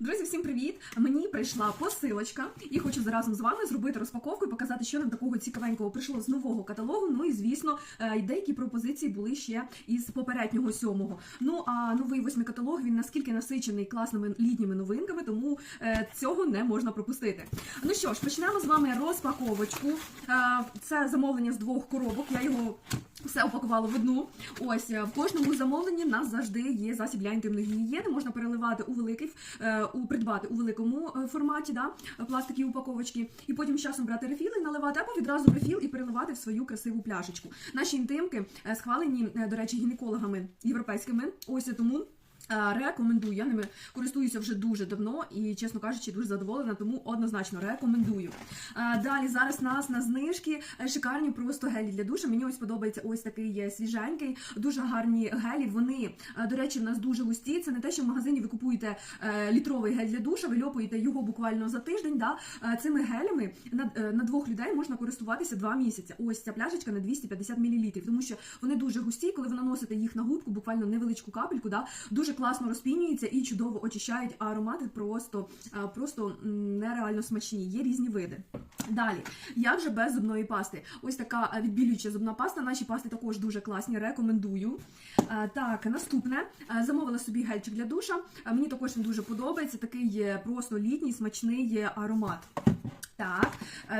Друзі, всім привіт! Мені прийшла посилочка і хочу заразом з вами зробити розпаковку і показати, що нам такого цікавенького прийшло з нового каталогу. Ну і звісно, е, деякі пропозиції були ще із попереднього сьомого. Ну а новий восьмий каталог він наскільки насичений класними літніми новинками, тому е, цього не можна пропустити. Ну що ж, почнемо з вами розпаковочку. Е, Це замовлення з двох коробок. Я його все опакувала в одну. Ось е, в кожному замовленні в нас завжди є засіб для інтимної гігієни. Можна переливати у великий е, у придбати у великому е, форматі, да, пластикові упаковочки, і потім з часом брати рефіл і наливати, або відразу рефіл і переливати в свою красиву пляшечку. Наші інтимки схвалені, до речі, гінекологами європейськими. Ось тому. Рекомендую, я ними користуюся вже дуже давно і, чесно кажучи, дуже задоволена, тому однозначно рекомендую. Далі зараз нас на знижки е, шикарні просто гелі для душу. Мені ось подобається ось такий свіженький, дуже гарні гелі. Вони, е, до речі, в нас дуже густі. Це не те, що в магазині ви купуєте е, літровий гель для душу, ви льопуєте його буквально за тиждень. Да? Цими гелями на, на двох людей можна користуватися два місяці. Ось ця пляшечка на 250 мл, тому що вони дуже густі, коли ви наносите їх на губку, буквально невеличку капельку, да? дуже класно розпінюються і чудово очищають а аромати просто, е, просто нереально смачні. Є різні види. Далі, як же без зубної пасти? Ось така е, відбілююча зубна паста. Наші пасти також дуже класні, рекомендую. Е, Так, наступне замовила собі гельчик для душа. Мені також він дуже подобається. Такий просто літній смачний аромат. Так,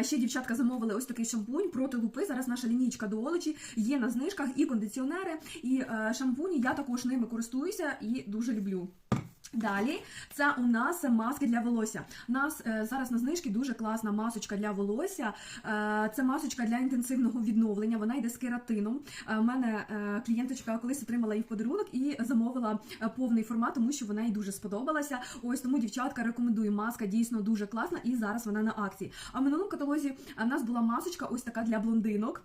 ще дівчатка замовили ось такий шампунь проти лупи. Зараз наша лінійка до олечі є на знижках і кондиціонери, і шампуні. Я також ними користуюся і дуже люблю. Далі це у нас маски для волосся. У нас е, зараз на знижці дуже класна масочка для волосся. Е, це масочка для інтенсивного відновлення. Вона йде з кератином. У мене е, клієнточка колись отримала її в подарунок і замовила повний формат, тому що вона їй дуже сподобалася. Ось тому дівчатка рекомендую. Маска дійсно дуже класна, і зараз вона на акції. А в минулому каталозі в нас була масочка, ось така для блондинок.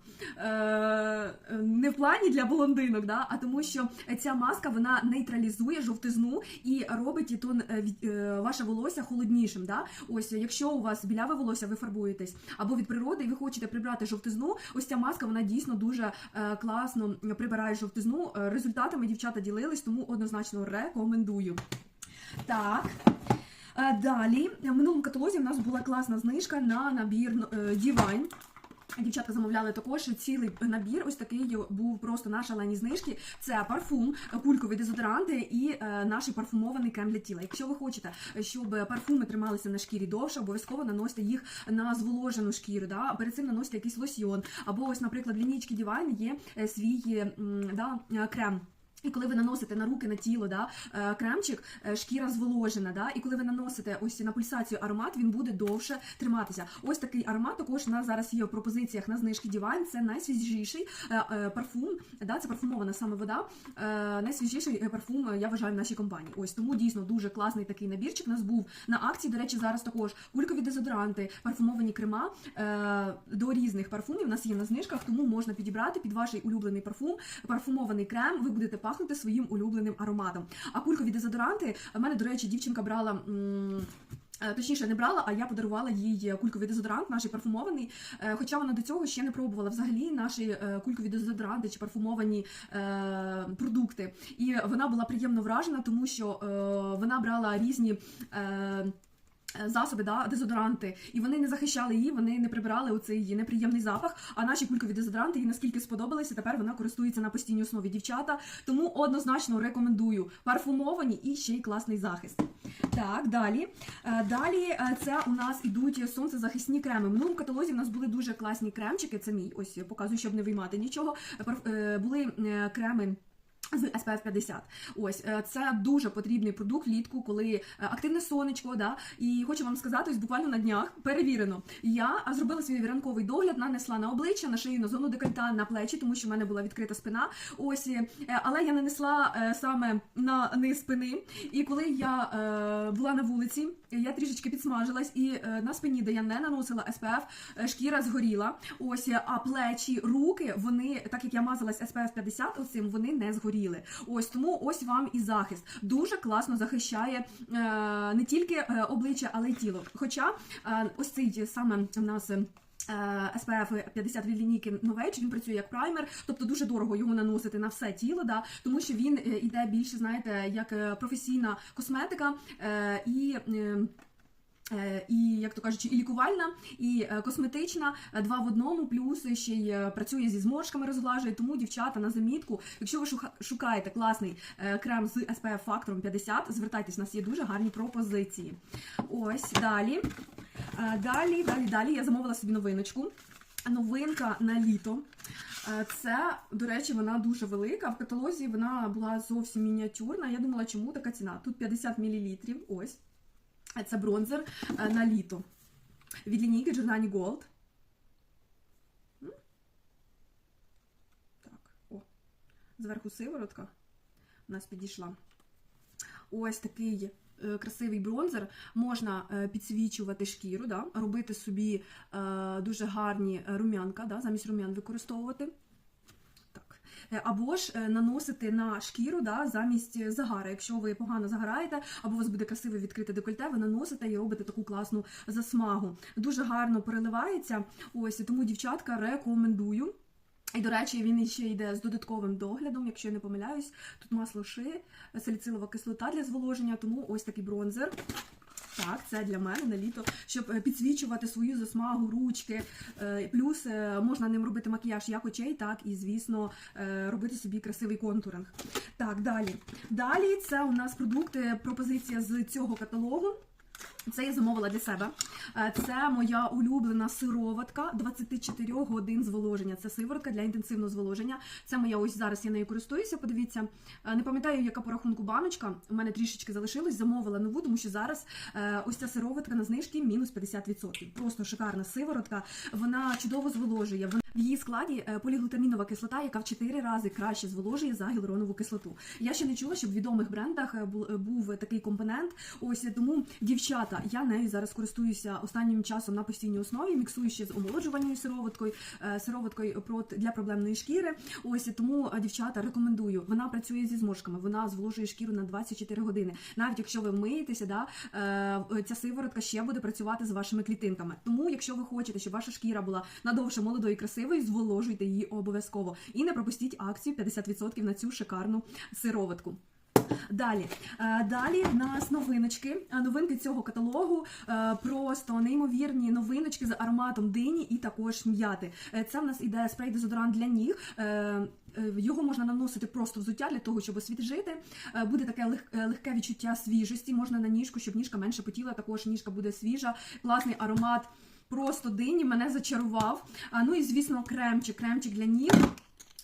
Не в плані для блондинок, да, а тому, що ця маска вона нейтралізує жовтизну і робить тон е, е, ваше волосся холоднішим. Да? Ось, якщо у вас біляве волосся, ви фарбуєтесь або від природи, і ви хочете прибрати жовтизну, ось ця маска вона дійсно дуже е, класно прибирає жовтизну. Результатами дівчата ділились, тому однозначно рекомендую. Так. Далі, в минулому каталозі в нас була класна знижка на набір Divine. Дівчатка замовляли також цілий набір. Ось такий був просто на шалені знижки. Це парфум, кулькові дезодоранти і е, наш парфумований крем для тіла. Якщо ви хочете, щоб парфуми трималися на шкірі довше, обов'язково наносите їх на зволожену шкіру. Да? Перед цим наносите якийсь лосьйон. Або ось, наприклад, лінійки Divine є е, свій да, е, крем. І коли ви наносите на руки, на тіло, да, е, кремчик, е, шкіра зволожена, да, і коли ви наносите ось на пульсацію аромат, він буде довше триматися. Ось такий аромат також у нас зараз є в пропозиціях на знижки Divine. Це найсвіжіший е, парфум, да, це парфумована саме вода. Найсвіжіший парфум, я вважаю, в нашій компанії. Ось тому дійсно дуже класний такий набірчик. У нас був на акції. До речі, зараз також кулькові дезодоранти, парфумовані крема до різних парфумів. У нас є на знижках, тому можна підібрати під ваш улюблений парфум, парфумований крем. Ви будете пахнути своїм улюбленим ароматом. А кулькові дезодоранти, в мене, до речі, дівчинка брала. е, Точніше, не брала, а я подарувала їй кульковий дезодорант, наш парфумований. Е, Хоча вона до цього ще не пробувала взагалі наші е, кулькові дезодоранти чи парфумовані продукти. І вона була приємно вражена, тому що вона брала різні. Е, Засоби, да, дезодоранти, і вони не захищали її, вони не прибирали оцей неприємний запах. А наші кулькові дезодоранти їй наскільки сподобалися, тепер вона користується на постійній основі дівчата. Тому однозначно рекомендую парфумовані і ще й класний захист. Так, далі. Е, Далі е, це у нас ідуть сонцезахисні креми. В минулому каталозі в нас були дуже класні кремчики. Це мій ось я показую, щоб не виймати нічого. Парф- Були креми. З SPF 50. Ось е, це дуже потрібний продукт влітку, коли е, активне сонечко. Да? І хочу вам сказати, ось буквально на днях перевірено. Я зробила свій ранковий догляд, нанесла на обличчя, на шию, на зону декольта, на плечі, тому що в мене була відкрита спина. Ось, е, але я нанесла саме на низ спини. І коли я була на вулиці, я трішечки підсмажилась, і на спині, де я не наносила SPF, шкіра згоріла. Ось, а плечі, руки, вони, так як я мазалась SPF 50, оцим вони не згоріли. Ось тому ось вам і захист. Дуже класно захищає е, не тільки е, обличчя, але й тіло. Хоча е, ось цей саме в нас. SPF 50 від лінійки Novage, він працює як праймер, тобто дуже дорого його наносити на все тіло, да, тому що він іде більше, знаєте, як професійна косметика і. Е, І, як то кажучи, і лікувальна, і е, косметична, е, два в одному, плюс ще й працює зі зморшками, розглажує. Тому, дівчата, на замітку, якщо ви шукаєте класний крем з SPF фактором 50, звертайтесь, у нас є дуже гарні пропозиції. Ось далі. Далі, далі, далі я замовила собі новиночку. Новинка на літо. Це, до речі, вона дуже велика. В каталозі вона була зовсім мініатюрна. Я думала, чому така ціна? Тут 50 мл. Ось. Це бронзер е, на літо. Від лінійки Giordani Gold. Так, о. Зверху сиворотка у нас підійшла. Ось такий е, красивий бронзер. Можна е, підсвічувати шкіру, да? робити собі дуже гарні рум'янка, да? замість рум'ян використовувати. Е, Або ж е, наносити на шкіру да, замість загара. Якщо ви погано загораєте, або у вас буде красиве відкрите декольте, ви наносите і робите таку класну засмагу. Дуже гарно переливається. Ось тому, дівчатка, рекомендую. І, до речі, він ще йде з додатковим доглядом, якщо я не помиляюсь. Тут масло ши, саліцилова кислота для зволоження, тому ось такий бронзер. Так, це для мене на літо, щоб е, підсвічувати свою засмагу, ручки. Е, Плюс е, можна ним робити макіяж як очей, так і, звісно, робити собі красивий контуринг. Так, далі. Далі це у нас продукти, пропозиція з цього каталогу. Це я замовила для себе. Е, Це моя улюблена сироватка 24 годин зволоження. Це сиворотка для інтенсивного зволоження. Це моя ось зараз я нею користуюся. Подивіться, Е, не пам'ятаю, яка по рахунку баночка. У мене трішечки залишилось. Замовила нову, тому що зараз е, ось ця сироватка на знижки мінус 50%. Просто шикарна сиворотка. Вона чудово зволожує. В її складі е, поліглутамінова кислота, яка в 4 рази краще зволожує за гіалуронову кислоту. Я ще не чула, щоб в відомих брендах е, е, був такий компонент. Ось тому, дівчата, я нею зараз користуюся останнім часом на постійній основі, міксую ще з омолоджувальною сироваткою, сироваткою для проблемної шкіри. Ось тому, дівчата, рекомендую. Вона працює зі зморшками, вона зволожує шкіру на 24 години. Навіть якщо ви миєтеся, да, ця сиворотка ще буде працювати з вашими клітинками. Тому, якщо ви хочете, щоб ваша шкіра була надовше молодою і красивою, зволожуйте її обов'язково. І не пропустіть акцію 50% на цю шикарну сироватку. Далі, Е, далі в нас новиночки. Е, Новинки цього каталогу е, просто неймовірні новиночки з ароматом дині і також м'яти. Це в нас іде спрей дезодорант для ніг. Його можна наносити просто взуття для того, щоб освіжити. Буде таке лег- легке відчуття свіжості. Можна на ніжку, щоб ніжка менше потіла. Також ніжка буде свіжа. Класний аромат. Просто дині мене зачарував. Ну і звісно, кремчик, кремчик для ніг.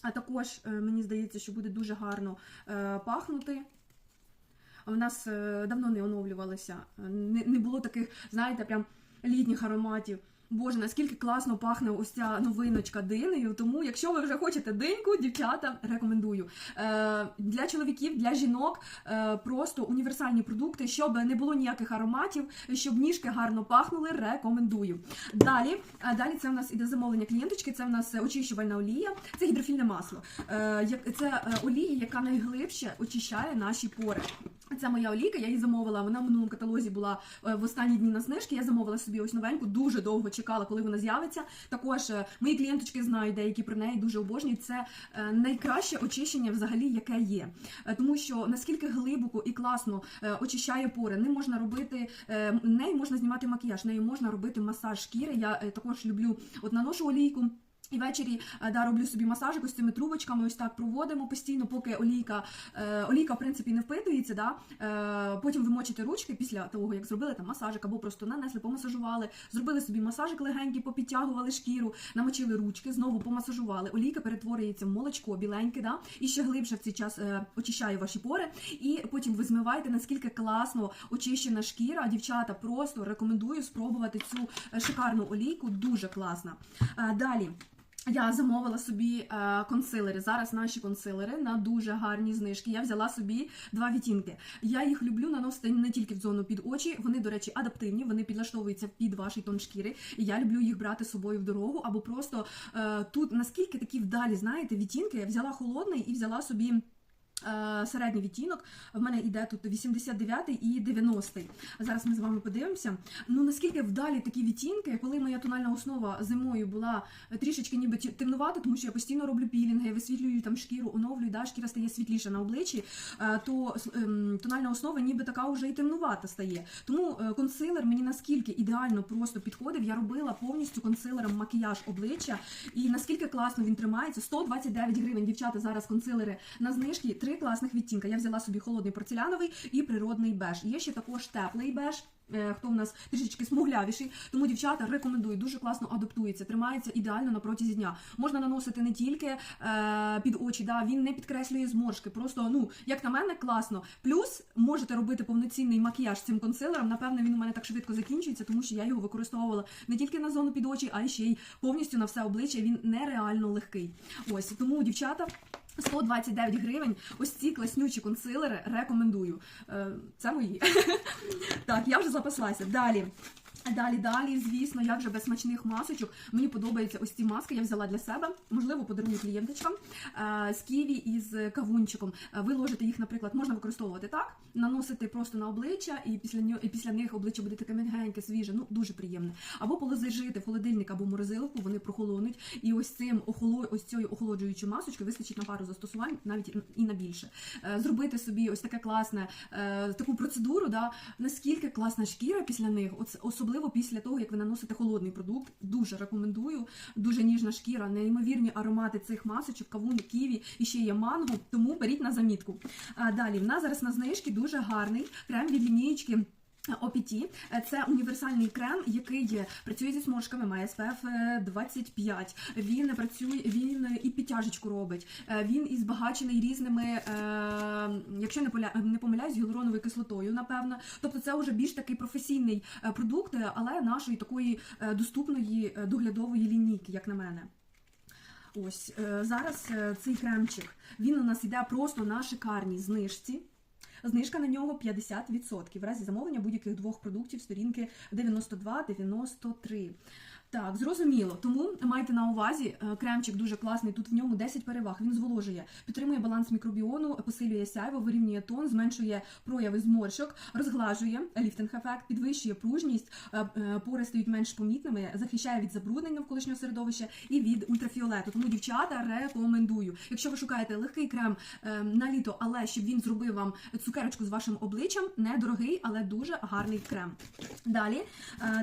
А також е, мені здається, що буде дуже гарно е, пахнути. У нас е, давно не оновлювалося. Не було таких, знаєте, прям літніх ароматів. Боже, наскільки класно пахне ось ця новиночка динею. Тому, якщо ви вже хочете диньку, дівчата, рекомендую. Е, для чоловіків, для жінок е, просто універсальні продукти, щоб не було ніяких ароматів, щоб ніжки гарно пахнули, рекомендую. Далі, е, далі це у нас іде замовлення клієнточки, це у нас очищувальна олія, це гідрофільне масло. Е, це е, олія, яка найглибше очищає наші пори. Це моя олійка, я її замовила. Вона в минулому каталозі була е, в останні дні на знижки. Я замовила собі ось новеньку, дуже довго чекала, коли вона з'явиться. Також е, мої клієнточки знають, деякі про неї дуже обожнюють. Це е, найкраще очищення, взагалі, яке є. Е, Тому що наскільки глибоко і класно очищає пори, не можна робити нею можна знімати макіяж, нею можна робити масаж шкіри. Я також люблю от наношу олійку. І ввечері е, да, роблю собі масажик ось цими трубочками, ось так проводимо постійно, поки олійка, е, олійка в принципі не впитується. Да? Е, потім ви мочите ручки після того, як зробили там масажик, або просто нанесли, помасажували, зробили собі масажик легенький, попідтягували шкіру, намочили ручки, знову помасажували. Олійка перетворюється в молочко біленьке, да? і ще глибше в цей час очищає ваші пори. І потім ви змиваєте, наскільки класно очищена шкіра. Дівчата просто рекомендую спробувати цю шикарну олійку, дуже класна. Далі. Я замовила собі е, консилери. Зараз наші консилери на дуже гарні знижки. Я взяла собі два відтінки. Я їх люблю наносити не тільки в зону під очі. Вони, до речі, адаптивні, вони підлаштовуються під ваші тон шкіри. І я люблю їх брати з собою в дорогу. Або просто е, тут наскільки такі вдалі, знаєте, відтінки. Я взяла холодний і взяла собі. Е, середній відтінок. В мене йде тут 89 і 90. Зараз ми з вами подивимося. Ну наскільки вдалі такі відтінки, коли моя тональна основа зимою була трішечки ніби темнувата, тому що я постійно роблю пілінги, висвітлюю там шкіру, оновлюю, да, шкіра стає світліша на обличчі, е, то ем, тональна основа ніби така вже і темнувата стає. Тому е, консилер мені наскільки ідеально просто підходив. Я робила повністю консилером макіяж обличчя, і наскільки класно він тримається. 129 гривень. Дівчата зараз консилери на знижки. Три класних відтінка. Я взяла собі холодний порцеляновий і природний беж. Є ще також теплий беж. е, Хто в нас трішечки смуглявіший, тому дівчата рекомендую дуже класно адаптується, тримається ідеально на протязі дня. Можна наносити не тільки е, під очі, да він не підкреслює зморшки. Просто ну як на мене, класно. Плюс можете робити повноцінний макіяж цим консилером. Напевно, він у мене так швидко закінчується, тому що я його використовувала не тільки на зону під очі, а й ще й повністю на все обличчя. Він нереально легкий. Ось тому, дівчата. 129 гривень. Ось ці класнючі консилери рекомендую. Е, Це мої. Так, я вже запаслася. Далі. Далі, далі, звісно, як же без смачних масочок. Мені подобаються ось ці маски. Я взяла для себе, можливо, подарую клієнточкам е, з ківі із кавунчиком. Е, Ви ложите їх, наприклад, можна використовувати так, наносити просто на обличчя, і після і після них обличчя буде таке м'ягеньке, свіже, ну дуже приємне. Або положити в холодильник або в морозилку, вони прохолонуть. І ось цим охоло, ось цією охолоджуючою масочкою вистачить на пару застосувань, навіть і на більше. Е, Зробити собі ось таке класне таку процедуру, да, наскільки класна шкіра після них, Оце, особливо після того, як ви наносите холодний продукт. Дуже рекомендую. Дуже ніжна шкіра, неймовірні аромати цих масочок, кавун, ківі і ще є манго. Тому беріть на замітку. А далі в нас зараз на знижки дуже гарний крем від лінієчки. OPT – це універсальний крем, який працює зі зморшками, має SPF 25. Він працює, він і підтяжечку робить. Е, Він і збагачений різними, е, якщо не помиляюсь, гіалуроновою кислотою, напевно. Тобто це вже більш такий професійний е, продукт, е, але нашої такої е, доступної е, доглядової лінійки, як на мене. Ось е, зараз е, цей кремчик він у нас іде просто на шикарній знижці. Знижка на нього 50%. В разі замовлення будь-яких двох продуктів сторінки 92-93. Так, зрозуміло. Тому майте на увазі, е, кремчик дуже класний. Тут в ньому 10 переваг. Він зволожує, підтримує баланс мікробіону, посилює сяйво, вирівнює тон, зменшує прояви зморшок, розглажує ліфтинг-ефект, підвищує пружність, е, е, пори стають менш помітними, захищає від забруднень навколишнього середовища і від ультрафіолету. Тому, дівчата, рекомендую. Якщо ви шукаєте легкий крем на літо, але щоб він зробив вам цукерочку з вашим обличчям, недорогий, але дуже гарний крем. Далі,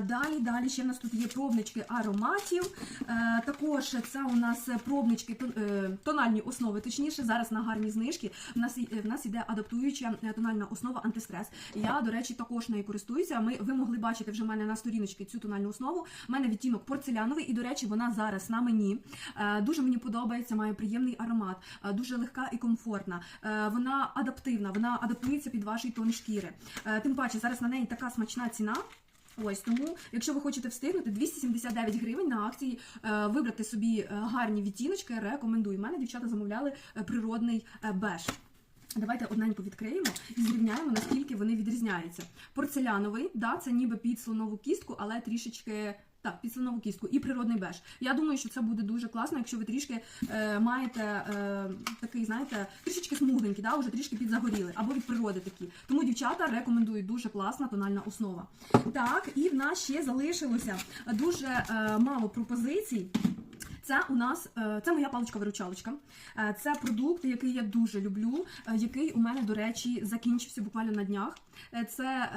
далі, далі ще в нас тут є пробнички ароматів. Е, Також це у нас пробнички е, тональні основи, точніше, зараз на гарні знижки. В нас в нас іде адаптуюча е, тональна основа антистрес. Я, до речі, також нею користуюся. Ми ви могли бачити вже в мене на сторіночці цю тональну основу. У мене відтінок порцеляновий, і до речі, вона зараз на мені. Е, Дуже мені подобається, має приємний аромат, е, дуже легка і комфортна. Е, Вона адаптивна, вона адаптується під ваш тон шкіри. Е, Тим паче, зараз на неї така смачна ціна. Ось тому, якщо ви хочете встигнути 279 гривень на акції, е, вибрати собі е, гарні відтіночки, рекомендую. У мене дівчата замовляли е, природний беж. Давайте одненько відкриємо і зрівняємо, наскільки вони відрізняються. Порцеляновий, да, це ніби під слонову кістку, але трішечки. Так, під слонову кістку і природний беж. Я думаю, що це буде дуже класно, якщо ви трішки е, маєте е, такий, знаєте, трішечки смугленький, да, вже трішки підзагоріли, або від природи такі. Тому дівчата рекомендують дуже класна тональна основа. Так, і в нас ще залишилося дуже е, мало пропозицій. Це у нас е, це моя паличка-виручалочка. Е, Це продукт, який я дуже люблю, е, який у мене, до речі, закінчився буквально на днях. Це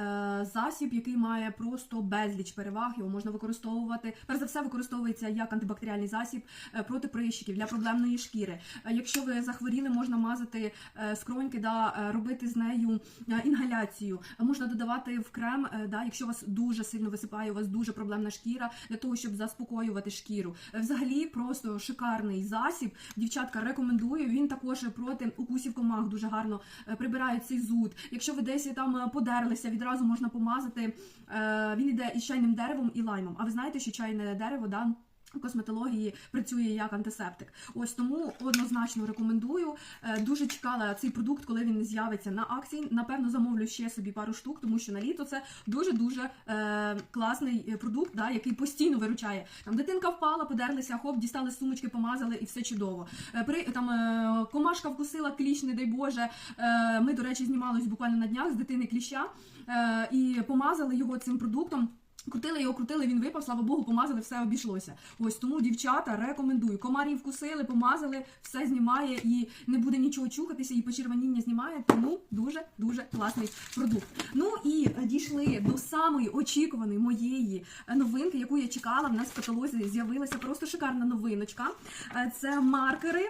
засіб, який має просто безліч переваг. Його можна використовувати. Перш за все, використовується як антибактеріальний засіб проти прищиків для проблемної шкіри. Якщо ви захворіли, можна мазати скроньки, да, робити з нею інгаляцію. Можна додавати в крем, да, якщо вас дуже сильно висипає, у вас дуже проблемна шкіра, для того, щоб заспокоювати шкіру. Взагалі, просто шикарний засіб. Дівчатка рекомендую. Він також проти укусів комах дуже гарно е, прибирає цей зуд. Якщо ви десь там е, подерлися, відразу можна помазати. Е, Він іде із чайним деревом і лаймом. А ви знаєте, що чайне дерево, да? Косметології працює як антисептик. Ось тому однозначно рекомендую. Е, Дуже чекала цей продукт, коли він з'явиться на акції. Напевно, замовлю ще собі пару штук, тому що на літо це дуже дуже е, класний е, продукт, да, який постійно виручає. Там дитинка впала, подерлися, хоп, дістали сумочки, помазали і все чудово. Е, При там е, комашка вкусила кліщ, не дай Боже. Е, Ми, до речі, знімались буквально на днях з дитини кліща е, і помазали його цим продуктом. Крутили його, крутили, він випав, слава Богу, помазали, все обійшлося. Ось тому дівчата рекомендую. Комарів вкусили, помазали, все знімає і не буде нічого чухатися, і почервоніння знімає. Тому дуже дуже класний продукт. Ну і дійшли до самої очікуваної моєї е, новинки, яку я чекала. В нас в каталозі з'явилася просто шикарна новиночка. Е, Це маркери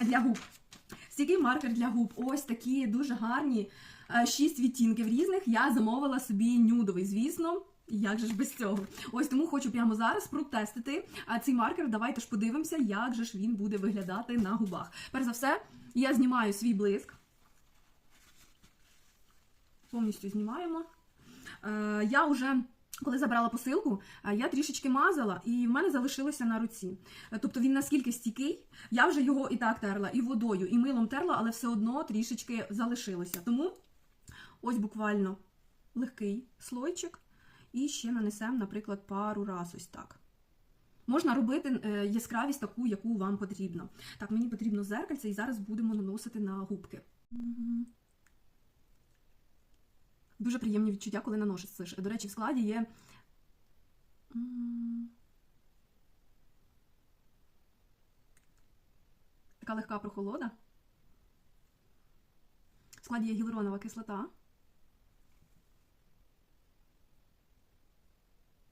для губ. Стійкий маркер для губ. Ось такі дуже гарні. е, Шість відтінків різних. Я замовила собі нюдовий, звісно. Як же ж без цього? Ось тому хочу прямо зараз протестити цей маркер. Давайте ж подивимося, як же ж він буде виглядати на губах. Перш за все, я знімаю свій блиск. Повністю знімаємо. Е, я вже. Коли забрала посилку, е, я трішечки мазала, і в мене залишилося на руці. Е, Тобто він наскільки стійкий, я вже його і так терла, і водою, і милом терла, але все одно трішечки залишилося. Тому ось буквально легкий слойчик, і ще нанесемо, наприклад, пару раз ось так. Можна робити е, яскравість таку, яку вам потрібно. Так, мені потрібно зеркальце, і зараз будемо наносити на губки. Дуже приємні відчуття, коли наносиш. До речі, в складі є. Така легка прохолода. В складі є гіалуронова кислота.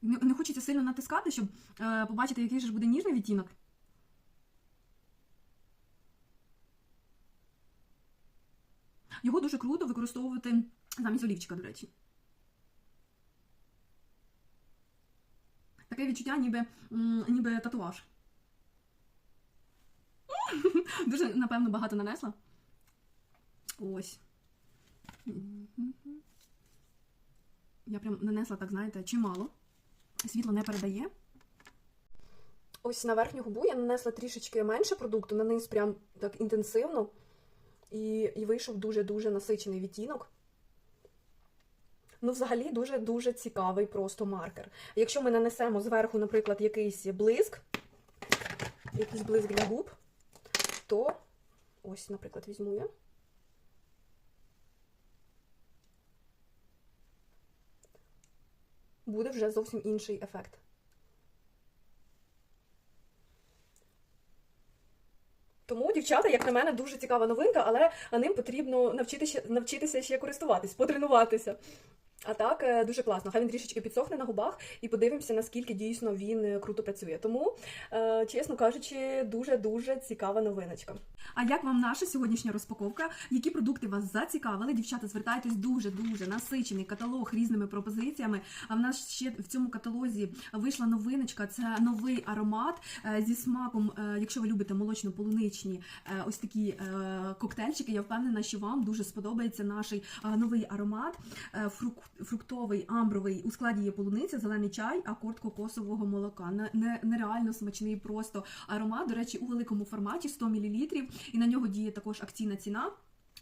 Не, хочеться сильно натискати, щоб е, побачити, який же ж буде ніжний відтінок. Його дуже круто використовувати замість олівчика, до речі. Таке відчуття, ніби, ніби татуаж. Дуже, напевно, багато нанесла. Ось. Я прям нанесла, так, знаєте, чимало. Світло не передає. Ось на верхню губу я нанесла трішечки менше продукту, на прям так інтенсивно. І, і вийшов дуже-дуже насичений відтінок. Ну, взагалі, дуже-дуже цікавий просто маркер. Якщо ми нанесемо зверху, наприклад, якийсь блиск, якийсь блиск для губ, то ось, наприклад, візьму я. Буде вже зовсім інший ефект. Тому, дівчата, як на мене, дуже цікава новинка, але ним потрібно навчитися, навчитися ще користуватись, потренуватися. А так, е, дуже класно. Хай він трішечки підсохне на губах і подивимося, наскільки дійсно він е, круто працює. Тому, е, чесно кажучи, дуже-дуже цікава новиночка. А як вам наша сьогоднішня розпаковка? Які продукти вас зацікавили? Дівчата, звертайтесь дуже-дуже насичений каталог різними пропозиціями. А в нас ще в цьому каталозі вийшла новиночка. Це новий аромат зі смаком. Якщо ви любите молочно-полуничні ось такі коктейльчики, я впевнена, що вам дуже сподобається наш новий аромат. Фрук- Фруктовий, амбровий у складі є полуниця, зелений чай, акорд кокосового молока. Не- не- Нереально смачний просто аромат. До речі, у великому форматі 100 мл, і на нього діє також акційна ціна.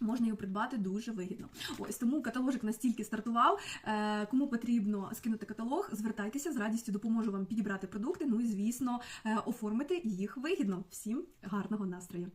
Можна його придбати дуже вигідно. Ось тому каталожик настільки стартував. Е, кому потрібно скинути каталог, звертайтеся з радістю допоможу вам підібрати продукти. Ну і звісно, е, оформити їх вигідно. Всім гарного настрою!